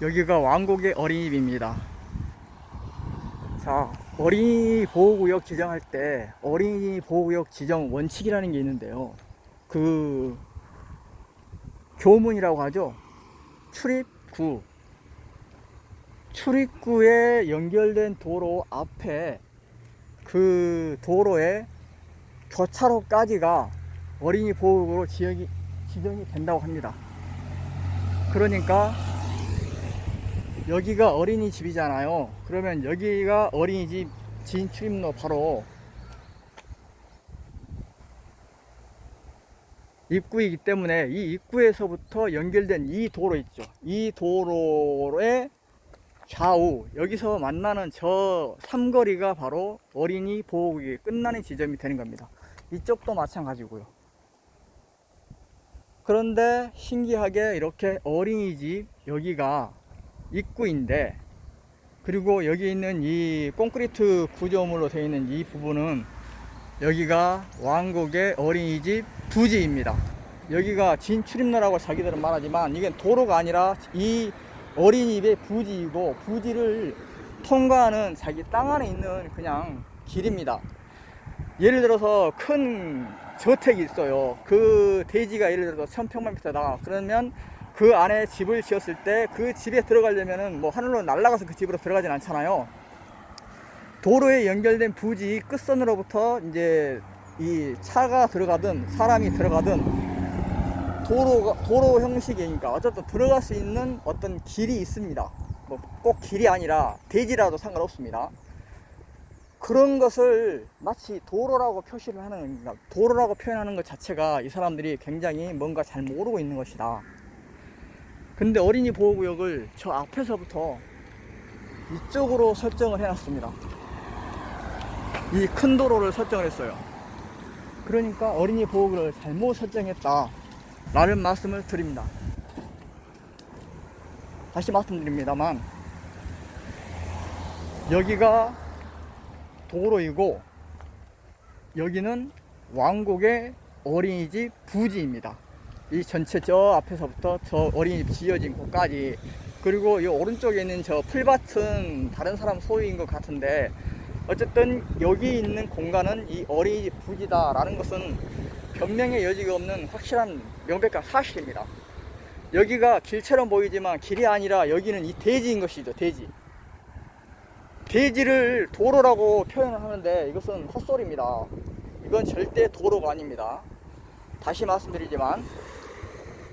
여기가 왕곡의 어린이집입니다. 자, 어린이 보호구역 지정할 때 어린이 보호구역 지정 원칙이라는 게 있는데요. 그 교문이라고 하죠. 출입구. 출입구에 연결된 도로 앞에 그 도로에 교차로까지가 어린이 보호구로 지역이 지정이 된다고 합니다. 그러니까 여기가 어린이집이잖아요. 그러면 여기가 어린이집 진출입로 바로 입구이기 때문에 이 입구에서부터 연결된 이 도로 있죠. 이 도로의 좌우 여기서 만나는 저 삼거리가 바로 어린이 보호구역이 끝나는 지점이 되는 겁니다. 이쪽도 마찬가지고요. 그런데 신기하게 이렇게 어린이집 여기가 입구인데 그리고 여기 있는 이 콘크리트 구조물로 되어 있는 이 부분은 여기가 왕국의 어린이집 부지입니다. 여기가 진출입로라고 자기들은 말하지만 이게 도로가 아니라 이 어린이집의 부지이고 부지를 통과하는 자기 땅 안에 있는 그냥 길입니다. 예를 들어서 큰 저택이 있어요. 그 대지가 예를 들어서 1000평방미터다. 그러면 그 안에 집을 지었을 때 그 집에 들어가려면은 뭐 하늘로 날아가서 그 집으로 들어가진 않잖아요. 도로에 연결된 부지 끝선으로부터 이제 이 차가 들어가든 사람이 들어가든 도로가 도로 형식이니까 어쨌든 들어갈 수 있는 어떤 길이 있습니다. 뭐 꼭 길이 아니라 대지라도 상관없습니다. 그런 것을 마치 도로라고 표시를 하는 겁니다. 도로라고 표현하는 것 자체가 이 사람들이 굉장히 뭔가 잘 모르고 있는 것이다. 근데 어린이 보호구역을 저 앞에서부터 이쪽으로 설정을 해놨습니다. 이 큰 도로를 설정을 했어요. 그러니까 어린이 보호구역을 잘못 설정했다. 라는 말씀을 드립니다. 다시 말씀드립니다만, 여기가 도로이고, 여기는 왕곡의 어린이집 부지입니다. 이 전체 저 앞에서부터 저 어린이집 지어진 곳까지 그리고 이 오른쪽에 있는 저 풀밭은 다른 사람 소유인 것 같은데 어쨌든 여기 있는 공간은 이 어린이집 부지다라는 것은 변명의 여지가 없는 확실한 명백한 사실입니다. 여기가 길처럼 보이지만 길이 아니라 여기는 이 대지인 것이죠, 대지. 대지를 도로라고 표현을 하는데 이것은 헛소리입니다. 이건 절대 도로가 아닙니다. 다시 말씀드리지만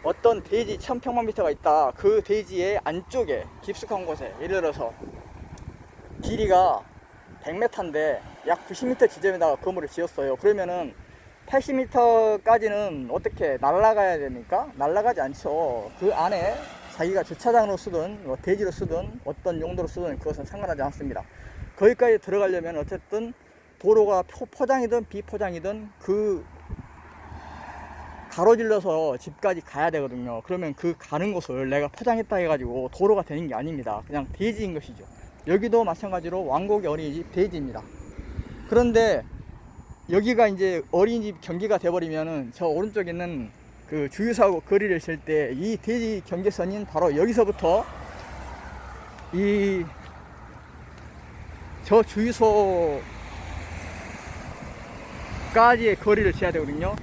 어떤 대지 1000평방미터가 있다. 그 대지의 안쪽에 깊숙한 곳에 예를 들어서 길이가 100m인데 약 90m 지점에다가 건물을 지었어요. 그러면은 80m까지는 어떻게 날아가야 됩니까? 날아가지 않죠. 그 안에 자기가 주차장으로 쓰든 뭐 대지로 쓰든 어떤 용도로 쓰든 그것은 상관하지 않습니다. 거기까지 들어가려면 어쨌든 도로가 포- 포장이든 비포장이든 그 가로질러서 집까지 가야 되거든요. 그러면 그 가는 곳을 내가 포장했다 해가지고 도로가 되는 게 아닙니다. 그냥 대지인 것이죠. 여기도 마찬가지로 왕곡의 어린이집 대지입니다. 그런데 여기가 이제 어린이집 경기가 돼버리면은 저 오른쪽에 있는 그 주유소하고 거리를 칠때이 대지 경계선인 바로 여기서부터 이 저 주유소까지의 거리를 재야 되거든요.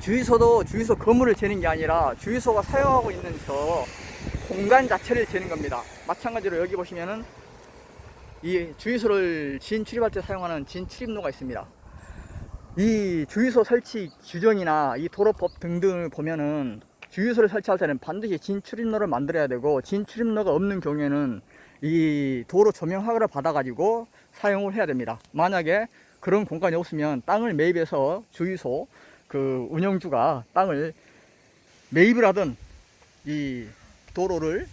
주유소도 주유소 건물을 재는 게 아니라 주유소가 사용하고 있는 저 공간 자체를 재는 겁니다. 마찬가지로 여기 보시면은 이 주유소를 진 출입할 때 사용하는 진 출입로가 있습니다. 이 주유소 설치 규정이나 이 도로법 등등을 보면은 주유소를 설치할 때는 반드시 진 출입로를 만들어야 되고 진 출입로가 없는 경우에는 이 도로 조명 허가를 받아가지고 사용을 해야 됩니다. 만약에 그런 공간이 없으면 땅을 매입해서 주유소 그 운영주가 땅을 매입을 하든 이 도로를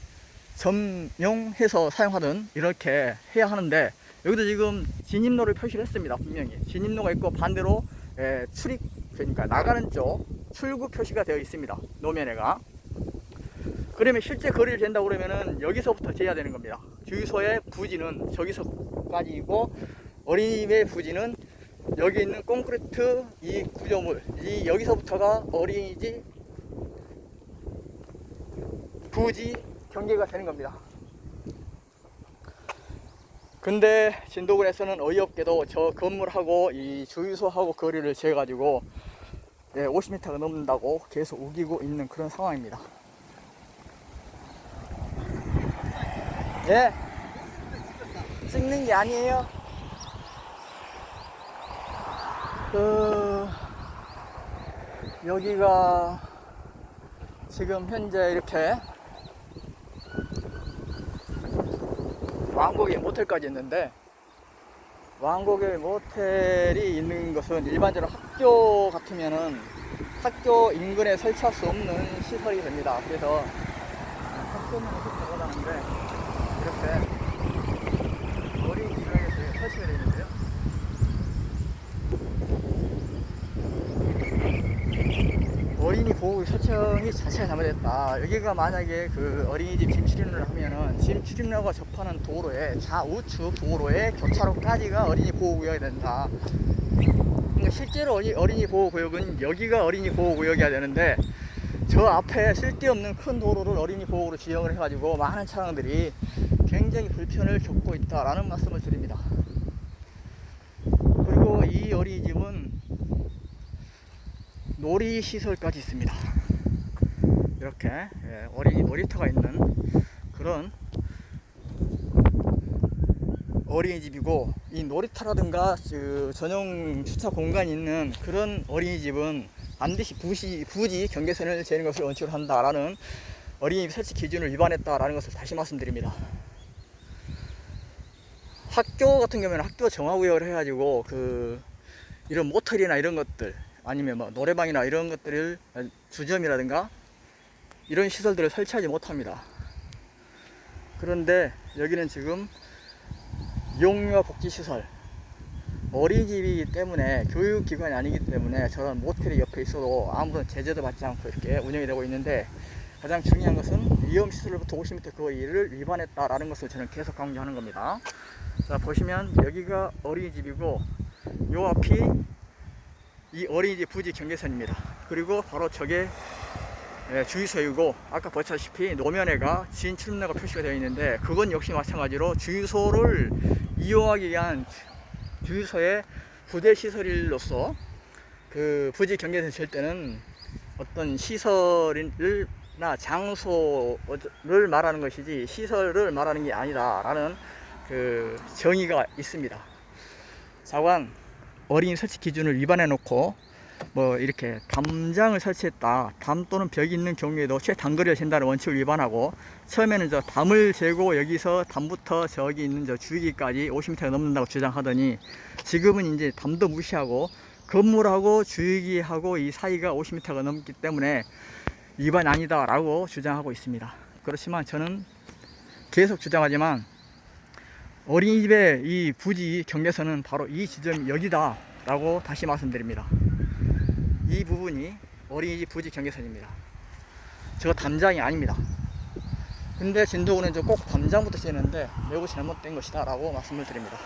점용해서 사용하든 이렇게 해야 하는데 여기도 지금 진입로를 표시를 했습니다 분명히. 진입로가 있고 반대로 에, 출입 그러니까 나가는 쪽 출구 표시가 되어 있습니다 노면에가. 그러면 실제 거리를 잰다고 그러면은 여기서부터 재야 되는 겁니다. 주유소의 부지는 저기서까지이고 어린이집의 부지는 여기 있는 콘크리트 이 구조물 이 여기서부터가 어린이집 부지 경계가 되는 겁니다. 근데 진도군에서는 어이없게도 저 건물하고 이 주유소하고 거리를 재가지고 예, 50m가 넘는다고 계속 우기고 있는 그런 상황입니다. 예, 찍는 게 아니에요. 그 여기가 지금 현재 이렇게 왕곡의 모텔까지 있는데 왕곡의 모텔이 있는 것은 일반적으로 학교 같으면은 학교 인근에 설치할 수 없는 시설이 됩니다. 그래서 학교는 이렇게 들어가는데 이렇게 어린이 지역에서 설치가 되어 있는데요. 보호 설정이 자체가 잘못됐다. 여기가 만약에 그 어린이집 짐 출입로를 하면은 짐 출입로가 접하는 도로에 좌우측 도로에 교차로까지가 어린이 보호구역이 된다. 근데 실제로 어린이, 어린이 보호구역은 여기가 어린이 보호구역이어야 되는데 저 앞에 쓸데없는 큰 도로를 어린이 보호구로 지정을 해가지고 많은 차량들이 굉장히 불편을 겪고 있다라는 말씀을 드립니다. 그리고 이 어린이집은 놀이 시설까지 있습니다. 이렇게 예, 어린이 놀이터가 있는 그런 어린이집이고 이 놀이터라든가 그 전용 주차 공간이 있는 그런 어린이집은 반드시 부시, 부지 경계선을 재는 것을 원칙으로 한다라는 어린이집 설치 기준을 위반했다라는 것을 다시 말씀드립니다. 학교 같은 경우에는 학교 정화구역을 해가지고 그 이런 모텔이나 이런 것들 아니면 뭐 노래방이나 이런 것들을 주점이라든가 이런 시설들을 설치하지 못합니다. 그런데 여기는 지금 용유아 복지시설 어린이집이기 때문에 교육기관이 아니기 때문에 저런 모텔이 옆에 있어도 아무런 제재도 받지 않고 이렇게 운영이 되고 있는데 가장 중요한 것은 위험시설로부터 50m 거리를 위반했다라는 것을 저는 계속 강조하는 겁니다. 자 보시면 여기가 어린이집이고 요 앞이 이 어린이집 부지 경계선입니다. 그리고 바로 저게 예, 주유소이고 아까 보셨다시피 노면에가 지인 출입로가 표시가 되어 있는데 그건 역시 마찬가지로 주유소를 이용하기 위한 주- 주유소의 부대 시설로서 그 부지 경계선 칠 때는 어떤 시설이나 장소를 말하는 것이지 시설을 말하는 게 아니다라는 그 정의가 있습니다. 자관 어린이 설치 기준을 위반해 놓고 뭐 이렇게 담장을 설치했다. 담 또는 벽이 있는 경우에도 최단거리를 잰다는 원칙을 위반하고 처음에는 저 담을 재고 여기서 담부터 저기 있는 저 주위기까지 50m가 넘는다고 주장하더니 지금은 이제 담도 무시하고 건물하고 주위기하고 이 사이가 50m가 넘기 때문에 위반 아니다라고 주장하고 있습니다. 그렇지만 저는 계속 주장하지만 어린이집의 이 부지 경계선은 바로 이 지점이 여기다 라고 다시 말씀드립니다. 이 부분이 어린이집 부지 경계선입니다. 저 담장이 아닙니다. 근데 진도군은 꼭 담장부터 지는데 매우 잘못된 것이다 라고 말씀을 드립니다.